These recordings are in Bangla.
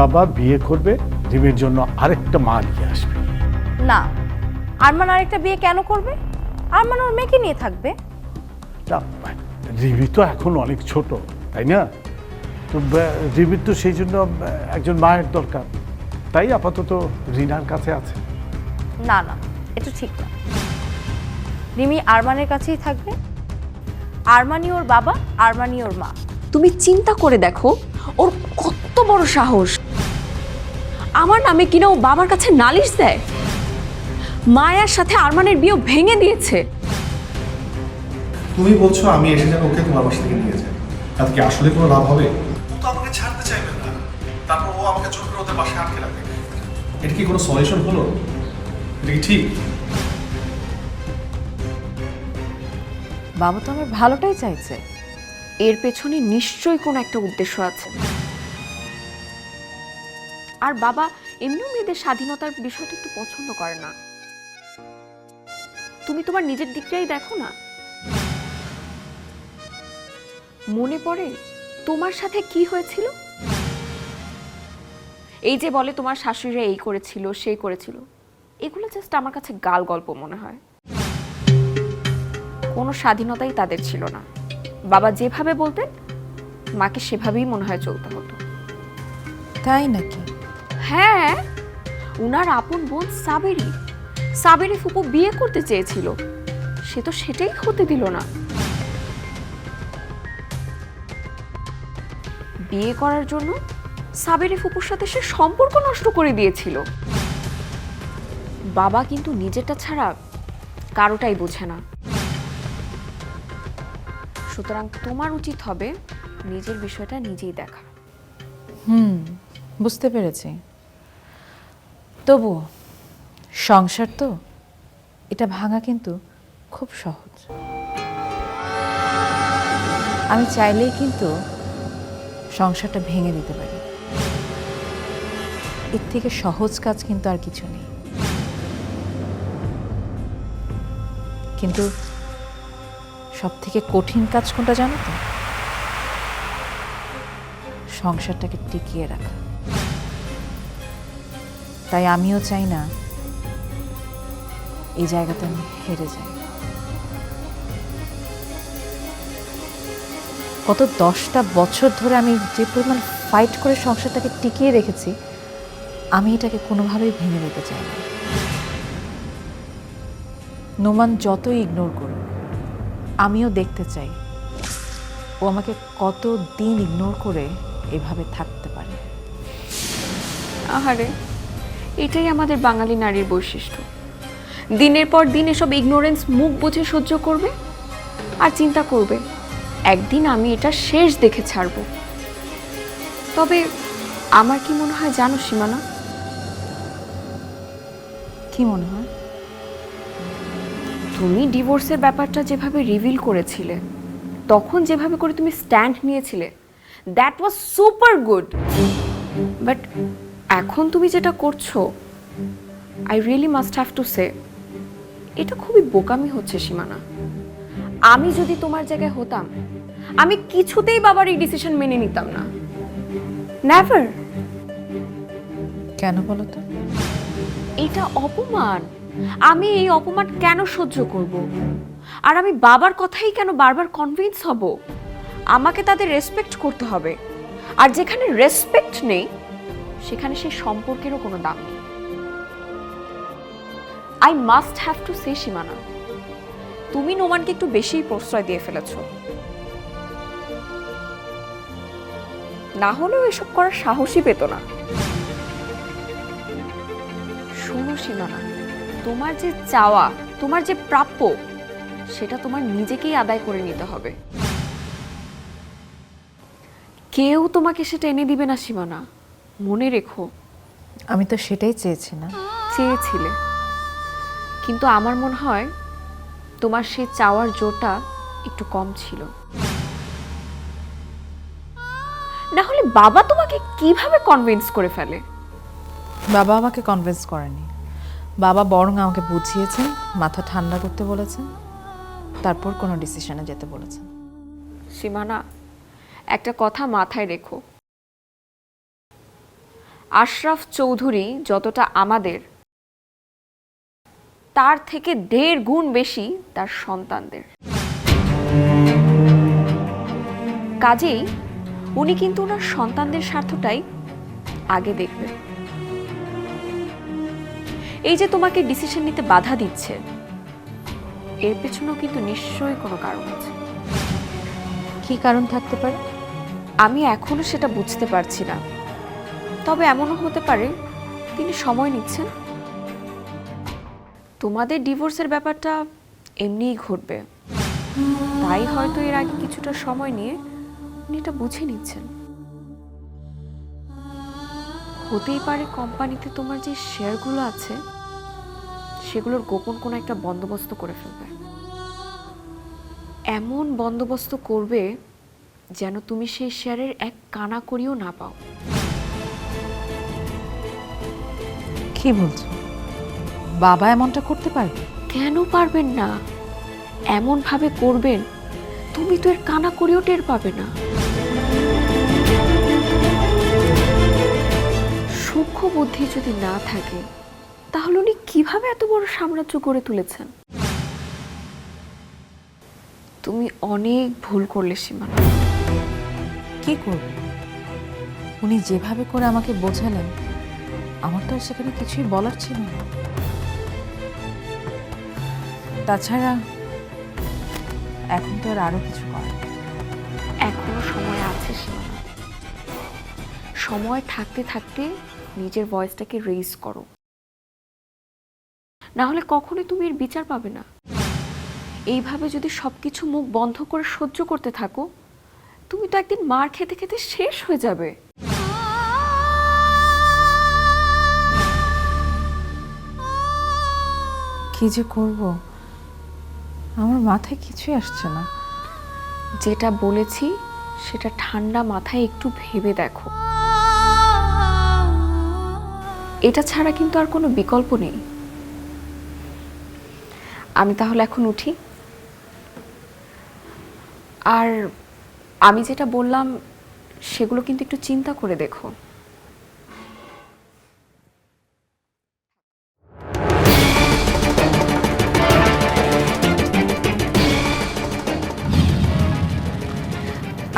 বাবা বিয়ে করবে রিমির জন্য আরেকটা মা নিয়ে আসবে। না আরমান আরেকটা বিয়ে কেন করবে? আরমান ওর মেয়েকে নিয়ে থাকবে। তা রিমি তো এখন অনেক ছোট তাই না? তো রিমির তো সেই জন্য একজন মায়ের দরকার। তাই আপাতত রিনার কাছে আছে। না না এটা ঠিক না। রিমি আরমানের কাছেই থাকবে। আরমানি ওর বাবা আরমানি ওর মা। তুমি চিন্তা করে দেখো ওর কত বড় সাহস। আমার নামে কিনা ও বাবার কাছে নালিশ দেয়? মায়ার সাথে আরমানের বিয়ে ভেঙে দিয়েছে। তুমি বলছো আমি এসে যেন ওকে তোমার বাসা থেকে নিয়ে যাই। তাতে কি আসলে কোনো লাভ হবে? ও তো আমাকে ছাড়তে চাইবে না। তারপর ও আমাকে জোর করে ওদের বাসায় আটকে রাখবে এটা কি কোনো সলিউশন হলো? এটা কি ঠিক? বাবা তো আমার ভালোটাই চাইছে। এর পেছনে নিশ্চয়ই কোনো একটা উদ্দেশ্য আছে। আর বাবা এমনিও মেয়েদের স্বাধীনতার বিষয়টা একটু পছন্দ করে না। তুমি তোমার নিজের দিকটাই দেখো না। মনে পড়ে তোমার সাথে কি হয়েছিল? এই যে বলে তোমার শাশুড়িরা এই করেছিল, সেই করেছিল, এগুলো জাস্ট আমার কাছে গাল গল্প মনে হয়। কোনো স্বাধীনতাই তাদের ছিল না। বাবা যেভাবে বলতেন, মাকে সেভাবেই মনে হয় চলতে হতো। তাই নাকি? হ্যাঁ উনার আপন বোন সাবেরি। সাবেরি ফুপু বিয়ে করতে চেয়েছিল। সে তো সেটাই হতে দিল না। বিয়ে করার জন্য সাবেরি ফুপুর সাথে সে সম্পর্ক নষ্ট করে দিয়েছিল। বাবা কিন্তু নিজেরটা ছাড়া কারোটাই বোঝে না। সুতরাং তোমার উচিত হবে নিজের বিষয়টা নিজেই দেখা। হুম, বুঝতে পেরেছি। তবু সংসার তো, এটা ভাঙা কিন্তু খুব সহজ। আমি চাইলেই কিন্তু সংসারটা ভেঙে দিতে পারি। এর থেকে সহজ কাজ কিন্তু আর কিছু নেই। কিন্তু সব থেকে কঠিন কাজ কোনটা জানো তো? সংসারটাকে টিকিয়ে রাখা। তাই আমিও চাই না এই জায়গাতে আমি হেরে যাই। গত দশটা বছর ধরে আমি যে পরিমাণ ফাইট করে সংসারটাকে টিকিয়ে রেখেছি, আমি এটাকে কোনোভাবেই ভেঙে দিতে চাই না। নোমান যতই ইগনোর করুক, আমিও দেখতে চাই ও আমাকে কত দিন ইগনোর করে এভাবে থাকতে পারে। আহারে এটাই আমাদের বাঙালি নারীর বৈশিষ্ট্য। দিনের পর দিন এসব ইগনোরেন্স মুখ বুঝে সহ্য করবে আর চিন্তা করবে একদিন আমি এটা শেষ দেখে ছাড়ব। তবে আমার কি মনে হয় জানো সীমানা? কি মনে হয়? তুমি ডিভোর্সের ব্যাপারটা যেভাবে রিভিল করেছিলে তখন যেভাবে করে তুমি স্ট্যান্ড নিয়েছিলে that was super good but এখন তুমি যেটা করছ I really must have to say এটা খুবই বোকামি হচ্ছে সীমানা। আমি যদি তোমার জায়গায় হতাম আমি কিছুতেই বাবার এই ডিসিশন মেনে নিতাম না। নেভার কেন বলো তো? এটা অপমান। আমি এই অপমান কেন সহ্য করব? আর আমি বাবার কথাই কেন বারবার কনভিন্স হব? আমাকে তাদের রেসপেক্ট করতে হবে। আর যেখানে রেসপেক্ট নেই সেখানে সেই সম্পর্কেরও কোনো দাম নেই। I must have to say সীমানা তুমি নোমানকে একটু বেশিই প্রশ্রয় দিয়ে ফেলেছ। না হলেও এসব করার সাহসই পেত না। শোনো সীমানা তোমার যে চাওয়া, তোমার যে প্রাপ্য, সেটা তোমার নিজেকেই আদায় করে নিতে হবে। কেউ তোমাকে সেটা এনে দিবে না সীমানা মনে রেখো। আমি তো সেটাই চেয়েছি না। চেয়েছিলে। কিন্তু আমার মনে হয় তোমার সেই চাওয়ার জোরটা একটু কম ছিল। না হলে বাবা তোমাকে কীভাবে কনভিন্স করে ফেলে? বাবা আমাকে কনভিন্স করেনি। বাবা বরং আমাকে বুঝিয়েছেন মাথা ঠান্ডা করতে বলেছেন তারপর কোনো ডিসিশনে যেতে বলেছেন। সীমানা একটা কথা মাথায় রেখো। আশরাফ চৌধুরী যতটা আমাদের তার থেকে দেড় গুণ বেশি তার সন্তানদের। কাজেই উনি কিন্তু ওনার সন্তানদের স্বার্থটাই আগে দেখবেন। এই যে তোমাকে ডিসিশন নিতে বাধা দিচ্ছে এর পেছনেও কিন্তু নিশ্চয়ই কোনো কারণ আছে। কি কারণ থাকতে পারে? আমি এখনও সেটা বুঝতে পারছি না। তবে এমনও হতে পারে তিনি সময় নিচ্ছেন। তোমাদের ডিভোর্সের ব্যাপারটা এমনিই ঘটবে। তাই হয়তো এর আগে কিছুটা সময় নিয়ে উনি এটা বুঝে নিচ্ছেন। হতেই পারে কোম্পানিতে তোমার যে শেয়ারগুলো আছে, সেগুলোর গোপন কোনো একটা বন্দোবস্ত করে ফেলবে। এমন বন্দোবস্ত করবে যেন তুমি সেই শেয়ারের এক কানা করিও না পাও। কি বলছো? বাবা এমনটা করতে পারবে? কেন পারবেন না? এমন ভাবে করবেন তুমি তো এর কানা করিও টের পাবে না। সূক্ষ্ম বুদ্ধি যদি না থাকে তাহলে উনি কীভাবে এত বড় সাম্রাজ্য গড়ে তুলেছেন? তুমি অনেক ভুল করলে সীমানা কি করব? উনি যেভাবে করে আমাকে বোঝালেন আমার তো সেখানে কিছুই বলার ছিল না। তাছাড়া, এখন তো আর আরও কিছু করার এখনও সময় আছে সময় থাকতে থাকতে নিজের ভয়েসটাকে রেইজ করো। না হলে কখনোই তুমি এর বিচার পাবে না। এইভাবে যদি সবকিছু মুখ বন্ধ করে সহ্য করতে থাকো, তুমি তো একদিন মার খেতে খেতে শেষ হয়ে যাবে। কি যে করব? আমার মাথায় কিছুই আসছে না। যেটা বলেছি, সেটা ঠান্ডা মাথায় একটু ভেবে দেখো। এটা ছাড়া কিন্তু আর কোনো বিকল্প নেই। আমি তাহলে এখন উঠি। আর আমি যেটা বললাম, সেগুলো কিন্তু একটু চিন্তা করে দেখো।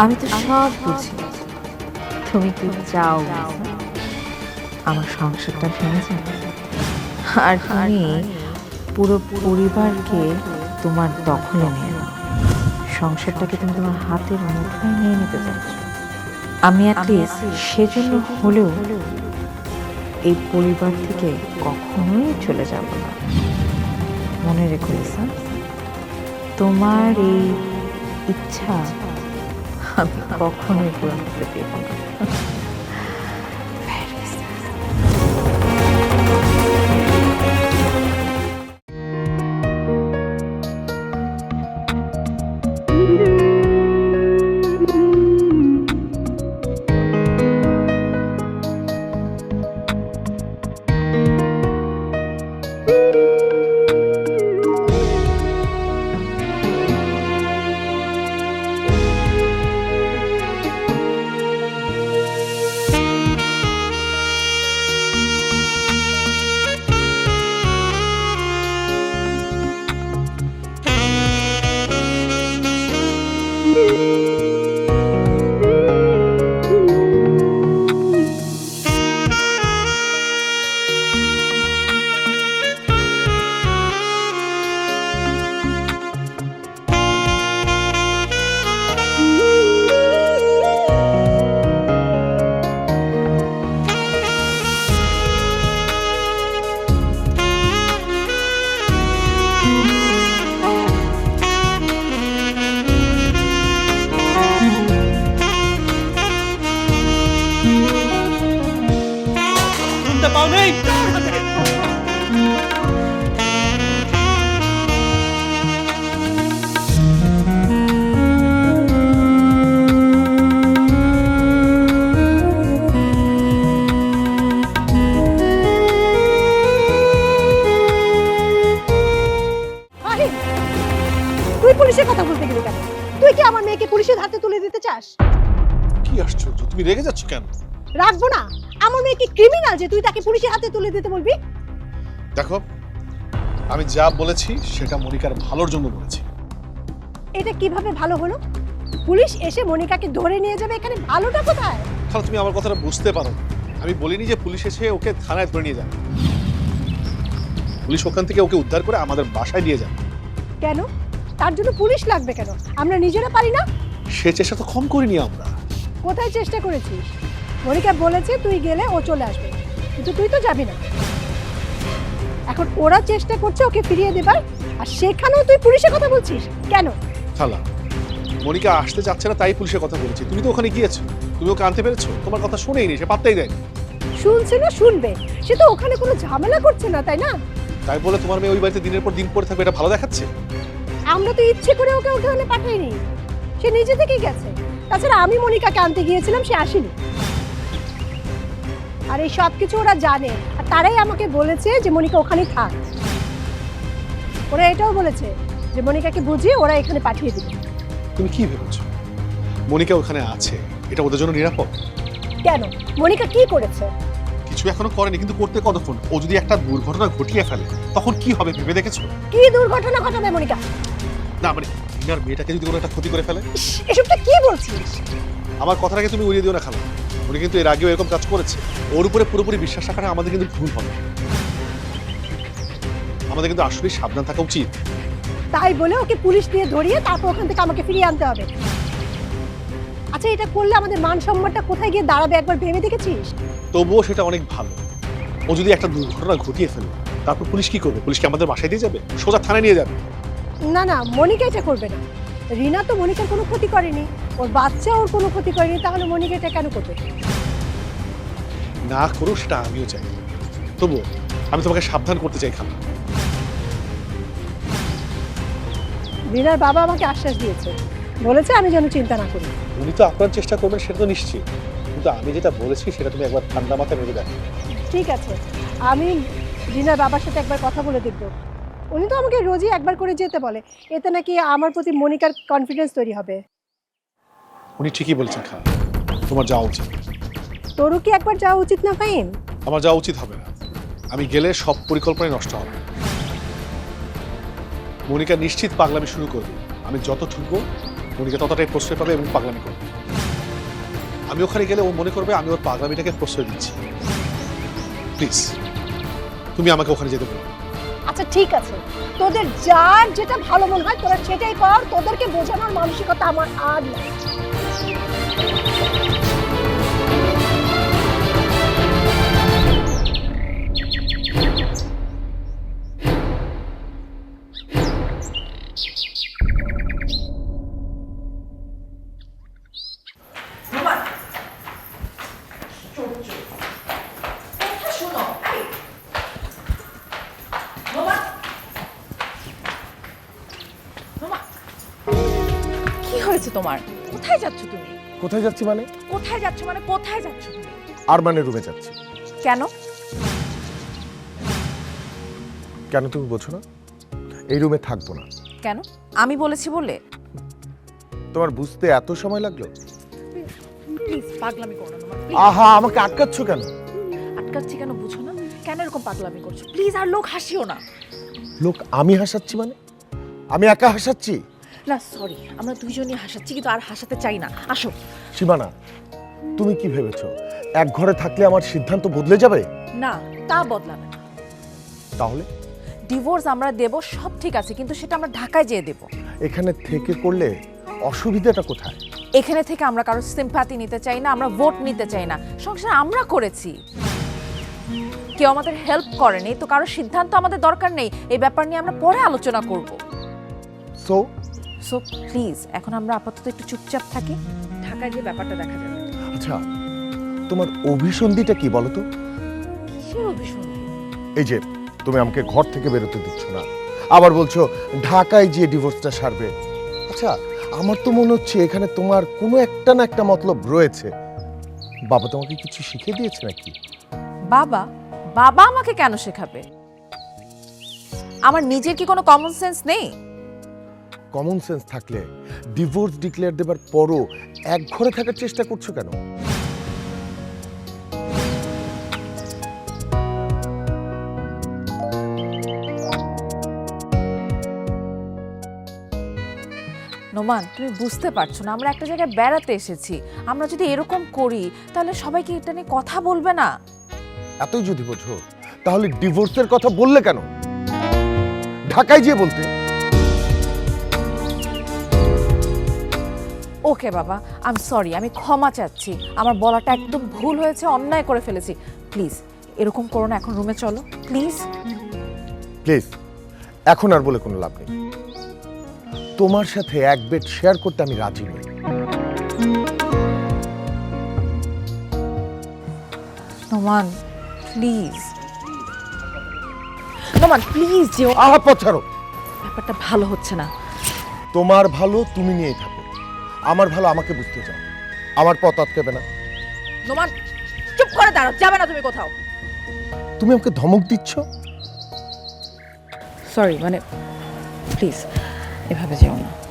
আমি তো সব বুঝি। তুমি কি চাও? আমার সংসারটা ভেঙে যাবে। আর তুমি পুরো পরিবারকে তোমার দখলে নিয়ে নাও। সংসারটাকে তুমি তোমার হাতের মুঠোয় নিয়ে নিতে চাচ্ছ। আমি অ্যাটলিস্ট সেজন্য হলেও এই পরিবার থেকে কখনোই চলে যাব না। মনে রেখো তোমার এই ইচ্ছা আমি কখনোই পূরণ করতে দেব না। পুলিশের কথা বলতে গেলি কেন? তুই কি আমার মেয়েকে পুলিশের হাতে তুলে দিতে চাস? কি আশ্চর্য তুমি রেগে যাচ্ছ কেন? রাখব না। আমার মেয়ে কি ক্রিমিনাল যে তুই তাকে পুলিশের হাতে তুলে দিতে বলবি? দেখো আমি যা বলেছি সেটা মনিকার ভালোর জন্য বলেছি। এটা কীভাবে ভালো হলো? পুলিশ এসে মনিকাকে ধরে নিয়ে যাবে এখানে ভালোটা কোথায়? তাহলে তুমি আমার কথাটা বুঝতে পারো। আমি বলিনি যে পুলিশ এসে ওকে থানায় ধরে নিয়ে যাবে। পুলিশ ওখান থেকে ওকে উদ্ধার করে আমাদের বাসায় নিয়ে যাবে। কেন? তার জন্য পুলিশ লাগবে কেন? আমরা নিজেরা পারি না? সে চেষ্টা তো কম করিনি আমরা। কোথায় চেষ্টা করেছিস? মনিকা বলেছে তুই গেলে ও চলে আসবে। কিন্তু তুই তো যাবি না। এখন ওরা চেষ্টা করছে ওকে ফিরিয়ে দেবার আর সেখানেও তুই পুলিশের কথা বলছিস? কেন? খালা মনিকা আসতে যাচ্ছে না তাই পুলিশের কথা বলেছি। তুমি তো ওখানে গিয়েছো। তুমি ওকে আনতে পেরেছ? তোমার কথা শুনেইনি সে পাত্তাই দেয়নি। শুনছে না শুনবে। সে তো ওখানে কোনো ঝামেলা করছে না তাই না? তাই বলে তোমার মেয়ে ওই বাড়িতে দিনের পর দিন পরে থাকবে এটা ভালো দেখাচ্ছে? আমরা তো ইচ্ছে করে ওকে ওখানে পাঠাইনি। সে নিজে থেকেই গেছে। তাছাড়া আমি মনিকাকে আনতে গিয়েছিলাম সে আসেনি। আর এই সব কিছু ওরা জানে আর তারাই আমাকে বলেছে যে মনিকা ওখানেই থাক। ওরা এটাও বলেছে যে মনিকাকে বুঝিয়ে ওরা এখানে পাঠিয়ে দিবে। তুমি কি ভেবেছো? মনিকা ওখানে আছে এটা ওদের জন্য নিরাপদ? কেন? মনিকা কি করেছে? কিছু এখনও করেনি কিন্তু করতে কতক্ষণ? ও যদি একটা দুর্ঘটনা ঘটিয়ে ফেলে তখন কি হবে ভেবে দেখেছ? কি দুর্ঘটনা ঘটাবে মনিকা? না মানে রিনার মেয়েটাকে যদি কোনো একটা ক্ষতি করে ফেলে? এসবটা কি বলছিস আমার কথাটাকে তুমি উড়িয়ে দিও না খালা। উনি কিন্তু এর আগেও এরকম কাজ করেছে। ওর উপরে পুরোপুরি বিশ্বাস রাখাটা আমাদের কিন্তু ভুল হবে। আমাদের কিন্তু আসলে সাবধান থাকা উচিত। তাই বলে ওকে পুলিশ দিয়ে ধরিয়ে তারপর ওখান থেকে আমাকে ফিরিয়ে আনতে হবে। আচ্ছা এটা করলে আমাদের মান সম্মানটা কোথায় গিয়ে দাঁড়াবে একবার ভেবে দেখেছিস? তবুও সেটা অনেক ভালো। ও যদি একটা দুর্ঘটনা ঘটিয়ে ফেলে তারপর পুলিশ কি করবে? পুলিশকে আমাদের বাসায় দিয়ে যাবে? সোজা থানায় নিয়ে যাবে? না না মনিকা এটা করবে না। রিনা তো মনিকার কোনো ক্ষতি করেনি। ওর বাচ্চা ওর কোনো ক্ষতি করেনি তাহলে মনিকা এটা কেন করবে? না করো সেটা আমিও চাই। তবুও আমি তোমাকে সাবধান করতে চাই খালা। রিনার বাবা আমাকে আশ্বাস দিয়েছে। বলেছে আমি যেন চিন্তা না করি। উনি তো আপনার চেষ্টা করবেন সেটা তো নিশ্চিত। কিন্তু আমি যেটা বলেছি সেটা তুমি একবার ঠান্ডা মাথায় ভেবে দেখো। ঠিক আছে। আমি রিনার বাবার সাথে একবার কথা বলে দেখব। উনি তো আমাকে রোজই একবার করে যেতে বলে। এতে নাকি আমার প্রতি মনিকার কনফিডেন্স তৈরি হবে। উনি ঠিকই বলছেন খা তোমার যাওয়া উচিত। তোরও কি একবার যাওয়া উচিত না ফাইম আমার যাওয়া উচিত হবে না। আমি গেলে সব পরিকল্পনাই নষ্ট হবে। মনিকা নিশ্চিত পাগলামি শুরু করবে। আমি যত ঠুকবো মনিকা ততটাই প্রশ্রয় পাবে এবং পাগলামি করবে। আমি ওখানে গেলে ও মনে করবে আমি ওর পাগলামিটাকে প্রশ্রয় দিচ্ছি। প্লিজ তুমি আমাকে ওখানে যেতে বলো। আচ্ছা ঠিক আছে। তোদের যার যেটা ভালো মনে হয়, তোরা সেটাই কর। তোদেরকে বোঝানোর মানসিকতা আমার আর নেই। কি তোমার? কোথায় যাচ্ছ তুমি? কোথায় যাচ্ছি মানে? কোথায় যাচ্ছ মানে কোথায় যাচ্ছ তুমি? আরমানের রুমে যাচ্ছি। কেন? কেন তুমি বোঝো না? এই রুমে থাকব না। কেন? আমি বলেছি বলে? তোমার বুঝতে এত সময় লাগল? প্লিজ পাগলামি করো না আহা আমাকে আটকাচ্ছ কেন? আটকাচ্ছি কেন বুঝো না? কেন এরকম পাগলামি করছ? প্লিজ আর লোক হাসিও না। লোক আমি হাসাচ্ছি মানে? আমি একা হাসাচ্ছি? না সরি আমরা দুইজনই হাসাচ্ছি কিন্তু আর হাসাতে চাই না। আসো। সীমানা তুমি কি ভেবেছো? এক ঘরে থাকলে আমার সিদ্ধান্ত বদলে যাবে? না তা বদলাবে না। তাহলে? ডিভোর্স আমরা দেব সব ঠিক আছে কিন্তু সেটা আমরা ঢাকায় যেয়ে দেব। এখানে থেকে করলে অসুবিধাটা কোথায়? এখানে থেকে আমরা কারও সিম্পাতি নিতে চাই না আমরা ভোট নিতে চাই না। সংসার আমরা করেছি। কেউ আমাদের হেল্প করেনি তো কারও সিদ্ধান্ত আমাদের দরকার নেই। এই ব্যাপার নিয়ে আমরা পরে আলোচনা করব। সো সো প্লিজ এখন আমরা আপাতত একটু চুপচাপ থাকি। ঢাকায় যে ব্যাপারটা দেখা যাবে। আচ্ছা তোমার অভিসন্ধিটা কি বলো তো? কিসের অভিসন্ধি? এই যে তুমি আমাকে ঘর থেকে বেরোতে দিচ্ছ না। আবার বলছো ঢাকায় গিয়ে ডিভোর্সটা সারবে। আচ্ছা আমার তো মনে হচ্ছে এখানে তোমার কোনো একটা না একটা মতলব রয়েছে। বাবা তোমাকে কিছু শিখিয়ে দিয়েছে নাকি? বাবা বাবা আমাকে কেন শেখাবে? আমার নিজের কি কোনো কমন সেন্স নেই? কমন সেন্স থাকলে ডিভোর্স ডিক্লেয়ার দেবার পরও এক ঘরে থাকার চেষ্টা করছ কেন? নোমান তুমি বুঝতে পারছ না আমরা একটা জায়গায় বেড়াতে এসেছি। আমরা যদি এরকম করি তাহলে সবাই কি এটা নিয়ে কথা বলবে না। এতই যদি বোঝো তাহলে ডিভোর্সের কথা বললে কেন? ঢাকায় যেয়ে বলতে। ওকে বাবা। আই সরি আমি ক্ষমা চাচ্ছি। আমার বলাটা একদম ভুল হয়েছে অন্যায় করে ফেলেছি। প্লিজ এরকম করো না এখন রুমে চলো। প্লিজ প্লিজ এখন আর বলে কোনো লাভ নেই। তোমার সাথে এক বেড শেয়ার করতে আমি রাজি নই। নোমান প্লিজ নোমান প্লিজ যেও। আহা পথ ছাড়ো। ব্যাপারটা ভালো হচ্ছে না। তোমার ভালো তুমি নিয়েই থাকো। আমার ভালো আমাকে বুঝতে চাও। আমার পথ আটকেবে না। তোমার চুপ করে দাঁড়াও যাবে না তুমি কোথাও। তুমি আমাকে ধমক দিচ্ছ? সরি মানে প্লিজ এভাবে যেও না।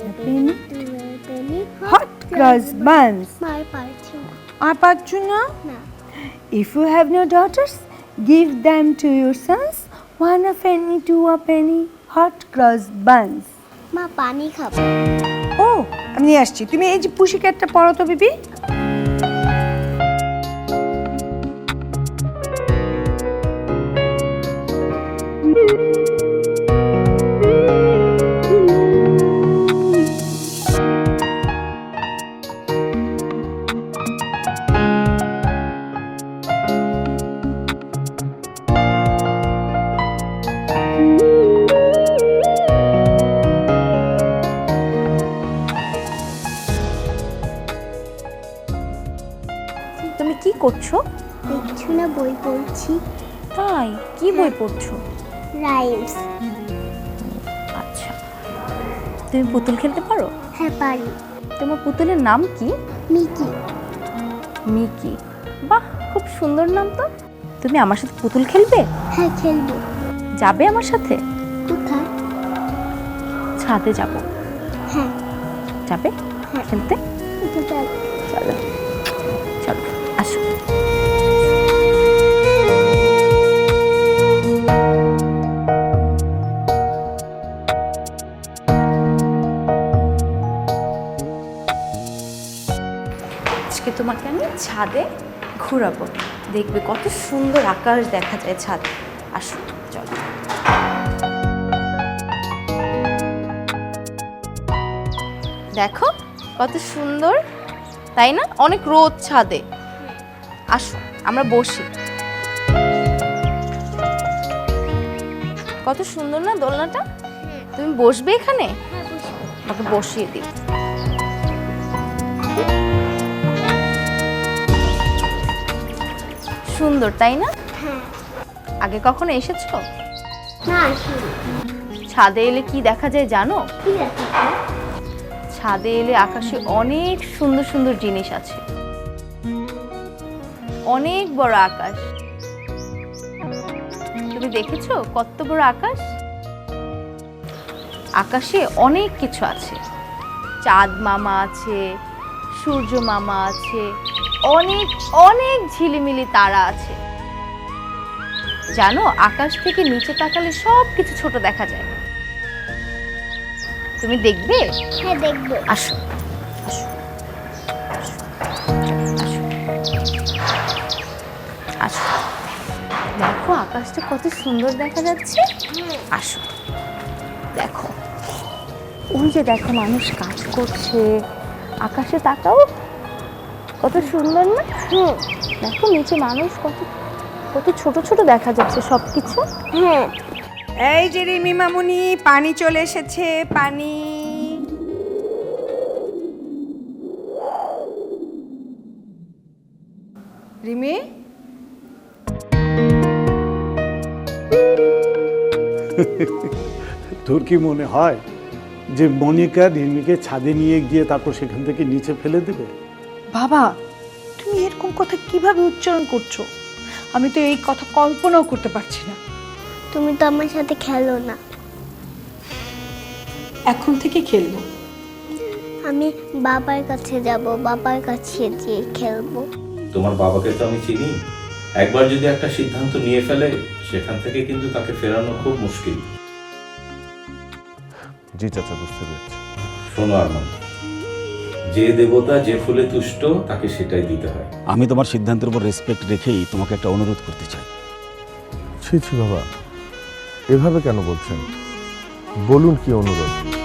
A penny, hot cross My party. আর পাচ্ছ না না If you have no daughters, give them to your sons. One a penny, two a penny, hot cross buns. মা পানি খাব ও আমি নিয়ে আসছি তুমি এই যে পুষি ক্যাটটা পড়ো তো বিবি বই পড়ছো? রাইমস। আচ্ছা। তুমি পুতুল খেলতে পারো? হ্যাঁ পারি। তোমার পুতুলের নাম কি? মিকি। মিকি। বাহ খুব সুন্দর নাম তো। তুমি আমার সাথে পুতুল খেলবে? হ্যাঁ খেলব। যাবে আমার সাথে? কোথায়? ছাদে যাব। হ্যাঁ। যাবে? হ্যাঁ। খেলতে? চলো। চলো আসো। ছাদে ঘোরাবো। দেখবে কত সুন্দর আকাশ দেখা যায় ছাদে। আসো চলো। দেখো কত সুন্দর তাই না? অনেক রোদ ছাদে। আসো আমরা বসি। কত সুন্দর না দোলনাটা? তুমি বসবে এখানে? আমাকে বসিয়ে দিই সুন্দর তাই না? আগে কখনো এসেছ? না ছাদে এলে কি দেখা যায় জানো? ছাদে এলে আকাশে অনেক সুন্দর সুন্দর জিনিস আছে। অনেক বড় আকাশ। তুমি দেখেছ কত বড় আকাশ? আকাশে অনেক কিছু আছে। চাঁদ মামা আছে সূর্য মামা আছে অনেক অনেক ঝিলিমিলি তারা আছে। জানো আকাশ থেকে নিচে তাকালে সব কিছু ছোট দেখা যায়। তুমি দেখবে? হ্যাঁ দেখব। আসো আসো। আসো। দেখো আকাশটা কত সুন্দর দেখা যাচ্ছে। আসো দেখো। ওই যে দেখো মানুষ কাজ করছে। আকাশে তাকাও। কত সুন্দর না? হুম। দেখো নিচে মানুষ কত কত ছোট ছোট দেখা যাচ্ছে সব কিছু হ্যাঁ এই যে রিমি মামুনি পানি চলে এসেছে পানি। রিমি? তোর কি মনে হয় যে মনিকা রিমিকে ছাদে নিয়ে গিয়ে তারপর সেখান থেকে নিচে ফেলে দেবে? বাবা তুমি এরকম কথা কীভাবে উচ্চারণ করছ? আমি তো এই কথা কল্পনাও করতে পারছি না। তুমি তো আমার সাথে খেলো না। এখন থেকে খেলব। আমি বাবার কাছে যাব বাবার কাছে গিয়ে খেলব। তোমার বাবাকে তো আমি চিনি। একবার যদি একটা সিদ্ধান্ত নিয়ে ফেলে সেখান থেকে কিন্তু তাকে ফেরানো খুব মুশকিল। জি চাচা বুঝতে পেরেছি। শোনো আরমান যে দেবতা যে ফুলে তুষ্ট তাকে সেটাই দিতে হয়। আমি তোমার সিদ্ধান্তের উপর রেসপেক্ট রেখেই তোমাকে একটা অনুরোধ করতে চাই। ছি ছি বাবা। এভাবে কেন বলছেন? বলুন কি অনুরোধ?